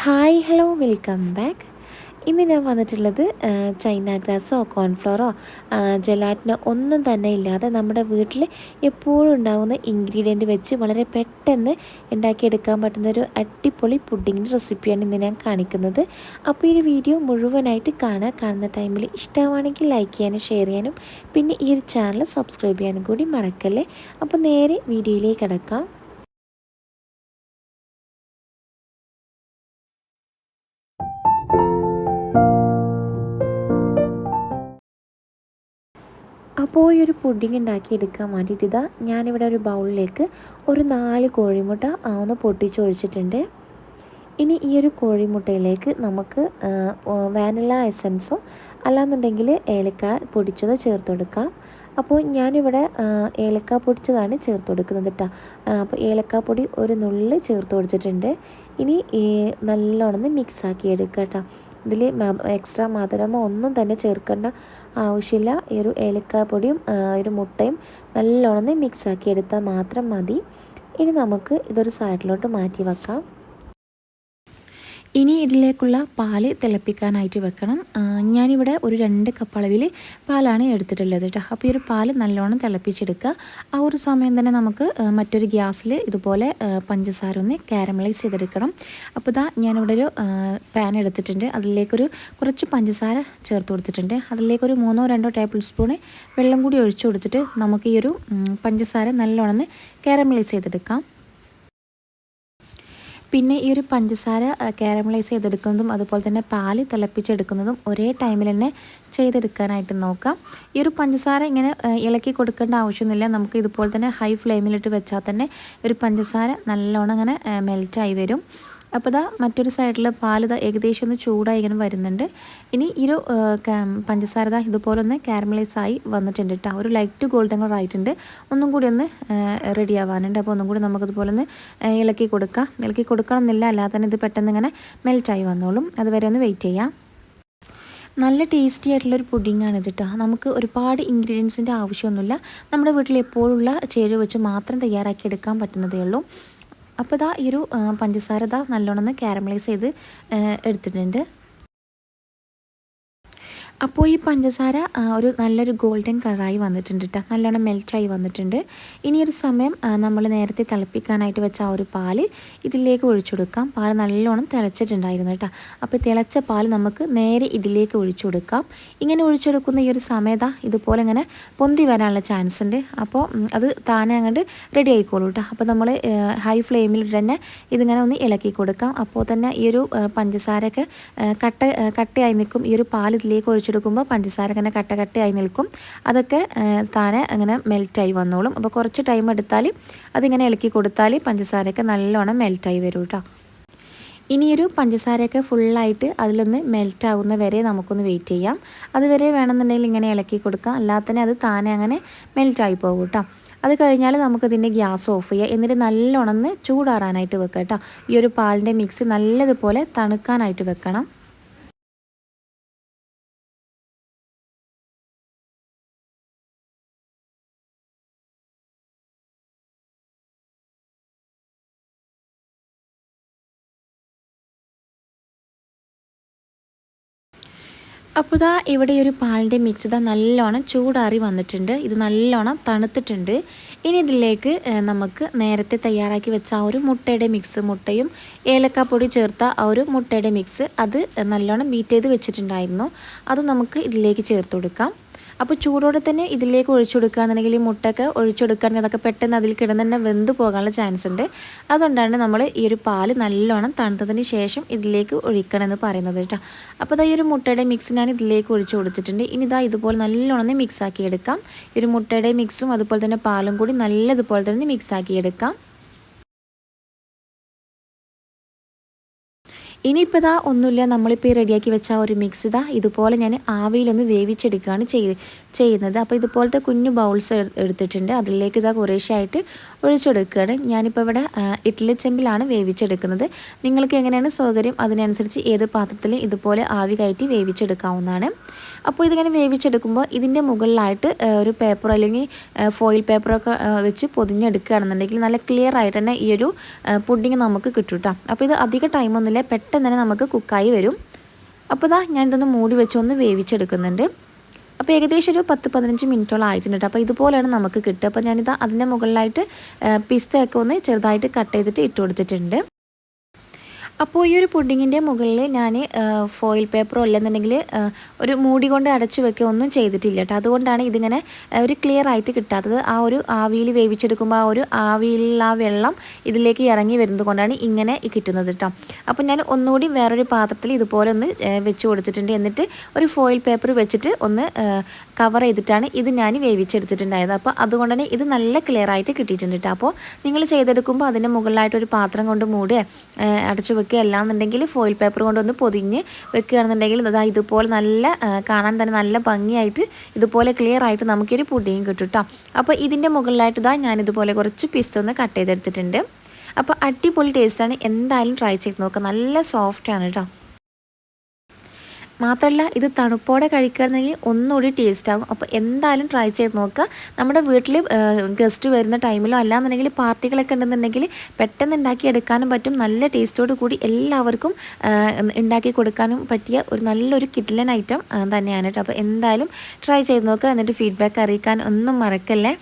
Hi hello welcome back ഇന്ന് ഞാൻ വന്നിട്ടുള്ളത് ചൈന ഗ്രാസോ കോൺഫ്ലോറോ ജലാറ്റിനോ ഒന്നും തന്നെ ഇല്ലാതെ നമ്മുടെ വീട്ടിൽ എപ്പോഴും ഉണ്ടാകുന്ന ഇൻഗ്രീഡിയന്റ് വെച്ച് വളരെ പെട്ടെന്ന് ഉണ്ടാക്കിയെടുക്കാൻ പറ്റുന്ന ഒരു അടിപൊളി പുഡിങ്ങിന്റെ റെസിപ്പിയാണ് ഇന്ന് ഞാൻ കാണിക്കുന്നത്. അപ്പോൾ ഈ വീഡിയോ മുഴുവനായിട്ട് കാണുക കാണുന്ന ടൈമിൽ ഇഷ്ടമാണെങ്കിൽ ലൈക്ക് ചെയ്യാനും ഷെയർ ചെയ്യാനും പിന്നെ ഈ ഒരു ചാനൽ സബ്സ്ക്രൈബ് ചെയ്യാനും കൂടി മറക്കല്ലേ? അപ്പോൾ നേരെ വീഡിയോയിലേക്ക് കിടക്കാം. ഈ ഒരു പുഡിംഗ് ഉണ്ടാക്കി എടുക്കാൻ വേണ്ടിയിട്ട് ഇതാ ഞാനിവിടെ ഒരു ബൗളിലേക്ക് ഒരു നാല് കോഴിമുട്ട ഒന്ന് പൊട്ടിച്ചൊഴിച്ചിട്ടുണ്ട് ഇനി ഈ ഒരു കോഴിമുട്ടയിലേക്ക് നമുക്ക് വാനില എസൻസോ അല്ലാന്നുണ്ടെങ്കിൽ ഏലക്ക പൊടിച്ചത് ചേർത്ത് കൊടുക്കാം. അപ്പോൾ ഞാനിവിടെ ഏലക്ക പൊടിച്ചതാണ് ചേർത്ത് കൊടുക്കുന്നത് കേട്ടോ അപ്പോൾ ഏലക്ക പൊടി ഒരു നുള്ളിൽ ചേർത്ത് കൊടുത്തിട്ടുണ്ട്. ഇനി നല്ലോണം മിക്സാക്കി എടുക്കുക കേട്ടോ ഇതിൽ എക്സ്ട്രാ മധുരമോ ഒന്നും തന്നെ ചേർക്കേണ്ട ആവശ്യമില്ല. ഈ ഒരു ഏലക്കാപ്പൊടിയും ഒരു മുട്ടയും നല്ലോണം മിക്സാക്കി എടുത്താൽ മാത്രം മതി. ഇനി നമുക്ക് ഇതൊരു സൈഡിലോട്ട് മാറ്റി വെക്കാം. ഇനി ഇതിലേക്കുള്ള പാൽ തിളപ്പിക്കാനായിട്ട് വെക്കണം. ഞാനിവിടെ ഒരു രണ്ട് കപ്പ് അളവിൽ പാലാണ് എടുത്തിട്ടുള്ളത് കേട്ടോ. അപ്പോൾ ഈ ഒരു പാൽ നല്ലോണം തിളപ്പിച്ചെടുക്കുക. ആ ഒരു സമയം തന്നെ നമുക്ക് മറ്റൊരു ഗ്യാസിൽ ഇതുപോലെ പഞ്ചസാര ഒന്ന് കാരമലൈസ് ചെയ്തെടുക്കണം. അപ്പോൾ ഇതാ ഞാനിവിടെ ഒരു പാൻ എടുത്തിട്ടുണ്ട്. അതിലേക്കൊരു കുറച്ച് പഞ്ചസാര ചേർത്ത് കൊടുത്തിട്ടുണ്ട്. അതിലേക്കൊരു മൂന്നോ രണ്ടോ ടേബിൾ സ്പൂണ് വെള്ളം കൂടി ഒഴിച്ചു കൊടുത്തിട്ട് നമുക്ക് ഈ ഒരു പഞ്ചസാര നല്ലോണം കാരമലൈസ് ചെയ്തെടുക്കാം. പിന്നെ ഈ ഒരു പഞ്ചസാര കാരമലൈസ് ചെയ്തെടുക്കുന്നതും അതുപോലെ തന്നെ പാൽ തിളപ്പിച്ചെടുക്കുന്നതും ഒരേ ടൈമിൽ തന്നെ ചെയ്തെടുക്കാനായിട്ട് നോക്കാം. ഈ ഒരു പഞ്ചസാര ഇങ്ങനെ ഇളക്കി കൊടുക്കേണ്ട ആവശ്യമൊന്നുമില്ല. നമുക്ക് ഇതുപോലെ തന്നെ ഹൈ ഫ്ലെയിമിലിട്ട് വെച്ചാൽ തന്നെ ഒരു പഞ്ചസാര നല്ലോണം അങ്ങനെ മെൽറ്റായി വരും. അപ്പോൾ ഇതാ മറ്റൊരു സൈഡിൽ പാൽ ഇതാ ഏകദേശം ഒന്ന് ചൂടായി ഇങ്ങനെ വരുന്നുണ്ട്. ഇനി ഈ ഒരു പഞ്ചസാര ഇതാ ഇതുപോലെ ഒന്ന് കാരമലൈസ് ആയി വന്നിട്ടുണ്ട് കേട്ടോ ഒരു ലൈറ്റ് ഗോൾഡൻ കളർ ആയിട്ടുണ്ട്. ഒന്നും കൂടി ഒന്ന് റെഡി ആവാനുണ്ട്. അപ്പോൾ ഒന്നും കൂടി നമുക്കിതുപോലെ ഒന്ന് ഇളക്കി കൊടുക്കാം. ഇളക്കി കൊടുക്കണം എന്നില്ല അല്ലാതെ തന്നെ ഇത് പെട്ടെന്ന് ഇങ്ങനെ മെൽറ്റായി വന്നോളും. അതുവരെ ഒന്ന് വെയിറ്റ് ചെയ്യാം. നല്ല ടേസ്റ്റി ആയിട്ടുള്ളൊരു പുഡിങ്ങാണ് ഇത് കേട്ടോ നമുക്ക് ഒരുപാട് ഇൻഗ്രീഡിയൻസിന്റെ ആവശ്യമൊന്നുമില്ല. നമ്മുടെ വീട്ടിൽ എപ്പോഴുള്ള ചേരുവ വെച്ച് മാത്രം തയ്യാറാക്കി എടുക്കാൻ പറ്റുന്നതേ ഉള്ളൂ. അപ്പോൾ ഇതാ ഈ ഒരു പഞ്ചസാര ഇതാ നല്ലോണം ഒന്ന് കാരമലൈസ് ചെയ്ത് എടുത്തിട്ടുണ്ട്. അപ്പോൾ ഈ പഞ്ചസാര ഒരു നല്ലൊരു ഗോൾഡൻ കളറായി വന്നിട്ടുണ്ട് കേട്ടോ നല്ലോണം മെൽറ്റായി വന്നിട്ടുണ്ട്. ഇനി ഒരു സമയം നമ്മൾ നേരത്തെ തിളപ്പിക്കാനായിട്ട് വെച്ച ആ ഒരു പാൽ ഇതിലേക്ക് ഒഴിച്ചു കൊടുക്കാം. പാൽ നല്ലോണം തിളച്ചിട്ടുണ്ടായിരുന്നു കേട്ടോ അപ്പോൾ തിളച്ച പാൽ നമുക്ക് നേരെ ഇതിലേക്ക് ഒഴിച്ചു കൊടുക്കാം. ഇങ്ങനെ ഒഴിച്ചു കൊടുക്കുന്ന ഈ ഒരു സമയത്ത് ഇതുപോലെ ഇങ്ങനെ പൊന്തി വരാനുള്ള ചാൻസ് ഉണ്ട്. അപ്പോൾ അത് താനെ അങ്ങോട്ട് റെഡി ആയിക്കോളൂ കേട്ടോ അപ്പോൾ നമ്മൾ ഹൈ ഫ്ലെയിമിൽ തന്നെ ഇതിങ്ങനെ ഒന്ന് ഇളക്കി കൊടുക്കാം. അപ്പോൾ തന്നെ ഈ ഒരു പഞ്ചസാരയൊക്കെ കട്ട കട്ടയായി നിൽക്കും. ഈ ഒരു പാൽ ഇതിലേക്ക് ഒഴിച്ചെടുക്കുമ്പോൾ പഞ്ചസാര ഇങ്ങനെ കട്ട കട്ടയായി നിൽക്കും. അതൊക്കെ താനെ അങ്ങനെ മെൽറ്റായി വന്നോളും. അപ്പോൾ കുറച്ച് ടൈം എടുത്താൽ അതിങ്ങനെ ഇളക്കി കൊടുത്താൽ പഞ്ചസാരയൊക്കെ നല്ലോണം മെൽറ്റായി വരും കേട്ടോ ഇനിയൊരു പഞ്ചസാരയൊക്കെ ഫുള്ളായിട്ട് അതിലൊന്ന് മെൽറ്റ് ആകുന്ന വരെ നമുക്കൊന്ന് വെയിറ്റ് ചെയ്യാം. അതുവരെ വേണമെന്നുണ്ടെങ്കിൽ ഇങ്ങനെ ഇളക്കി കൊടുക്കാം. അല്ലാതെ തന്നെ അത് താനെ അങ്ങനെ മെൽറ്റായി പോകും കേട്ടോ അത് കഴിഞ്ഞാൽ നമുക്കതിന്റെ ഗ്യാസ് ഓഫ് ചെയ്യുക എന്നിട്ട് നല്ലോണം ചൂടാറാനായിട്ട് വെക്കുക കേട്ടോ ഈ ഒരു പാലിന്റെ മിക്സ് നല്ലതുപോലെ തണുക്കാനായിട്ട് വെക്കണം. അപ്പോൾ ഇതാ ഇവിടെ ഒരു പാലിന്റെ മിക്സ് ഇതാ നല്ലോണം ചൂടാറി വന്നിട്ടുണ്ട്. ഇത് നല്ലോണം തണുത്തിട്ടുണ്ട്. ഇനി ഇതിലേക്ക് നമുക്ക് നേരത്തെ തയ്യാറാക്കി വെച്ച ആ ഒരു മുട്ടയുടെ മിക്സ് മുട്ടയും ഏലക്കാപ്പൊടി ചേർത്ത ആ ഒരു മുട്ടയുടെ മിക്സ് അത് നല്ലോണം ബീറ്റ് ചെയ്ത് വെച്ചിട്ടുണ്ടായിരുന്നു. അത് നമുക്ക് ഇതിലേക്ക് ചേർത്ത് കൊടുക്കാം. അപ്പോൾ ചൂടോടെ തന്നെ ഇതിലേക്ക് ഒഴിച്ചു കൊടുക്കുകയാണെന്നുണ്ടെങ്കിൽ ഈ മുട്ടയൊക്കെ ഒഴിച്ചു കൊടുക്കുകയാണെങ്കിൽ അതൊക്കെ പെട്ടെന്ന് അതിൽ കിടന്ന് തന്നെ വെന്ത് പോകാനുള്ള ചാൻസ് ഉണ്ട്. അതുകൊണ്ടാണ് നമ്മൾ ഈ ഒരു പാൽ നല്ലോണം തണുത്തതിന് ശേഷം ഇതിലേക്ക് ഒഴിക്കണം എന്ന് പറയുന്നത് കേട്ടോ. അപ്പോൾ ഇതാ ഈ ഒരു മുട്ടയുടെ മിക്സ് ഞാൻ ഇതിലേക്ക് ഒഴിച്ചു കൊടുത്തിട്ടുണ്ട്. ഇനി ഇതാ ഇതുപോലെ നല്ലോണം മിക്സ് ആക്കി എടുക്കാം. ഈ ഒരു മുട്ടയുടെ മിക്സും അതുപോലെ തന്നെ പാലും കൂടി നല്ലതുപോലെ തന്നെ മിക്സ് ആക്കി എടുക്കാം. ഇനിയിപ്പോൾ ഇതാ ഒന്നുമില്ല നമ്മളിപ്പോൾ ഈ റെഡിയാക്കി വെച്ച ഒരു മിക്സ് ഇതാ ഇതുപോലെ ഞാൻ ആവിയിലൊന്ന് വേവിച്ചെടുക്കുകയാണ് ചെയ്ത് ചെയ്യുന്നത്. അപ്പോൾ ഇതുപോലത്തെ കുഞ്ഞു ബൗൾസ് എടുത്തിട്ടുണ്ട്. അതിലേക്ക് ഇതാ കുറേശ്ശായിട്ട് ഒഴിച്ചെടുക്കുകയാണ്. ഞാനിപ്പോൾ ഇവിടെ ഇഡ്ഡലി ചെമ്പിലാണ് വേവിച്ചെടുക്കുന്നത്. നിങ്ങൾക്ക് എങ്ങനെയാണ് സൗകര്യം? അതിനനുസരിച്ച് ഏത് പാത്രത്തിൽ ഇതുപോലെ ആവി കയറ്റി വേവിച്ചെടുക്കാവുന്നതാണ്. അപ്പോൾ ഇതിങ്ങനെ വേവിച്ചെടുക്കുമ്പോൾ ഇതിന്റെ മുകളിലായിട്ട് ഒരു പേപ്പർ അല്ലെങ്കിൽ ഫോയിൽ പേപ്പറൊക്കെ വെച്ച് പൊതിഞ്ഞെടുക്കുകയാണെന്നുണ്ടെങ്കിൽ നല്ല ക്ലിയർ ആയിട്ട് തന്നെ ഈ ഒരു പുഡിങ് നമുക്ക് കിട്ടും കേട്ടോ അപ്പോൾ ഇത് അധിക ടൈമൊന്നുമില്ല പെട്ടെന്ന് തന്നെ നമുക്ക് കുക്കായി വരും. അപ്പോൾ ഇതാ ഞാനിതൊന്ന് മൂടി വെച്ചൊന്ന് വേവിച്ചെടുക്കുന്നുണ്ട്. അപ്പോൾ ഏകദേശം ഒരു പത്ത് പതിനഞ്ച് മിനിറ്റോളം ആയിട്ടുണ്ട് അപ്പോൾ ഇതുപോലെയാണ് നമുക്ക് കിട്ടുക. അപ്പോൾ ഞാനിത് അതിന്റെ മുകളിലായിട്ട് പിസ്തയൊക്കെ ഒന്ന് ചെറുതായിട്ട് കട്ട് ചെയ്തിട്ട് ഇട്ട് കൊടുത്തിട്ടുണ്ട്. അപ്പോൾ ഈ ഒരു പുഡിങ്ങിന്റെ മുകളിൽ ഞാൻ ഫോയിൽ പേപ്പറോ അല്ലെന്നുണ്ടെങ്കിൽ ഒരു മൂടി കൊണ്ട് അടച്ചു വെക്കുകയോ ഒന്നും ചെയ്തിട്ടില്ല കേട്ടോ. അതുകൊണ്ടാണ് ഇതിങ്ങനെ ഒരു ക്ലിയർ ആയിട്ട് കിട്ടാത്തത്. ആ ഒരു ആവിയിൽ വേവിച്ചെടുക്കുമ്പോൾ ആ ഒരു ആവിയിലുള്ള ആ വെള്ളം ഇതിലേക്ക് ഇറങ്ങി വരുന്നത് കൊണ്ടാണ് ഇങ്ങനെ കിട്ടുന്നത് കേട്ടോ. അപ്പോൾ ഞാൻ ഒന്നുകൂടി വേറൊരു പാത്രത്തിൽ ഇതുപോലെ ഒന്ന് വെച്ച് കൊടുത്തിട്ടുണ്ട്. എന്നിട്ട് ഒരു ഫോയിൽ പേപ്പർ വെച്ചിട്ട് ഒന്ന് കവർ ചെയ്തിട്ടാണ് ഇത് ഞാൻ വേവിച്ചെടുത്തിട്ടുണ്ടായത്. അപ്പോൾ അതുകൊണ്ട് തന്നെ ഇത് നല്ല ക്ലിയർ ആയിട്ട് കിട്ടിയിട്ടുണ്ട് കേട്ടോ. അപ്പോൾ നിങ്ങൾ ചെയ്തെടുക്കുമ്പോൾ അതിന്റെ മുകളിലായിട്ട് ഒരു പാത്രം കൊണ്ട് മൂടുക അടച്ചു വെക്കുക അല്ലാന്നുണ്ടെങ്കിൽ ഫോയിൽ പേപ്പർ കൊണ്ടൊന്ന് പൊതിഞ്ഞ് വെക്കുകയാണെന്നുണ്ടെങ്കിൽ അതാ ഇതുപോലെ നല്ല കാണാൻ തന്നെ നല്ല ഭംഗിയായിട്ട് ഇതുപോലെ ക്ലിയർ ആയിട്ട് നമുക്കൊരു പുഡിയും കിട്ടും കേട്ടോ. അപ്പോൾ ഇതിന്റെ മുകളിലായിട്ട് ഇതാ ഞാൻ ഇതുപോലെ കുറച്ച് പിസ്ത ഒന്ന് കട്ട് ചെയ്തെടുത്തിട്ടുണ്ട്. അപ്പോൾ അടിപൊളി ടേസ്റ്റാണ് എന്തായാലും ട്രൈ ചെയ്ത് നോക്കുക നല്ല സോഫ്റ്റാണ് കേട്ടോ. മാത്രമല്ല ഇത് തണുപ്പോടെ കഴിക്കുകയാണെങ്കിൽ ഒന്നുകൂടി ടേസ്റ്റ് ആകും. അപ്പോൾ എന്തായാലും ട്രൈ ചെയ്ത് നോക്കുക. നമ്മുടെ വീട്ടിൽ ഗസ്റ്റ് വരുന്ന ടൈമിലോ അല്ലാന്നുണ്ടെങ്കിൽ പാർട്ടികളൊക്കെ ഉണ്ടെന്നുണ്ടെങ്കിൽ പെട്ടെന്ന് ഉണ്ടാക്കി എടുക്കാനും പറ്റും. നല്ല ടേസ്റ്റോട് കൂടി എല്ലാവർക്കും ഉണ്ടാക്കി കൊടുക്കാനും പറ്റിയ ഒരു നല്ലൊരു കിഡ്ലൻ ഐറ്റം തന്നെയാണ് കേട്ടോ അപ്പോൾ എന്തായാലും ട്രൈ ചെയ്ത് നോക്കുക. എന്നിട്ട് ഫീഡ്ബാക്ക് അറിയിക്കാൻ ഒന്നും മറക്കല്ലേ.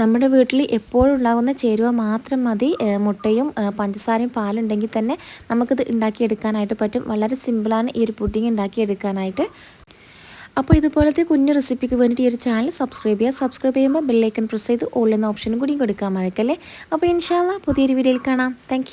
നമ്മുടെ വീട്ടിൽ എപ്പോഴും ഉണ്ടാകുന്ന ചേരുവ മാത്രം മതി. മുട്ടയും പഞ്ചസാരയും പാലുണ്ടെങ്കിൽ തന്നെ നമുക്കിത് ഉണ്ടാക്കിയെടുക്കാനായിട്ട് പറ്റും. വളരെ സിമ്പിളാണ് ഈ ഒരു പുഡിങ് ഉണ്ടാക്കിയെടുക്കാനായിട്ട്. അപ്പോൾ ഇതുപോലത്തെ കുഞ്ഞു റെസിപ്പിക്ക് വേണ്ടി ഈ ഒരു ചാനൽ സബ്സ്ക്രൈബ് ചെയ്യുക. സബ്സ്ക്രൈബ് ചെയ്യുമ്പോൾ ബെല്ലൈക്കൺ പ്രസ് ചെയ്ത് ഓൾ എന്ന ഓപ്ഷനും കൂടി കൊടുക്കാൻ മതിക്കല്ലേ അപ്പോൾ ഇൻഷാല്ല പുതിയൊരു വീഡിയോയിൽ കാണാം. താങ്ക്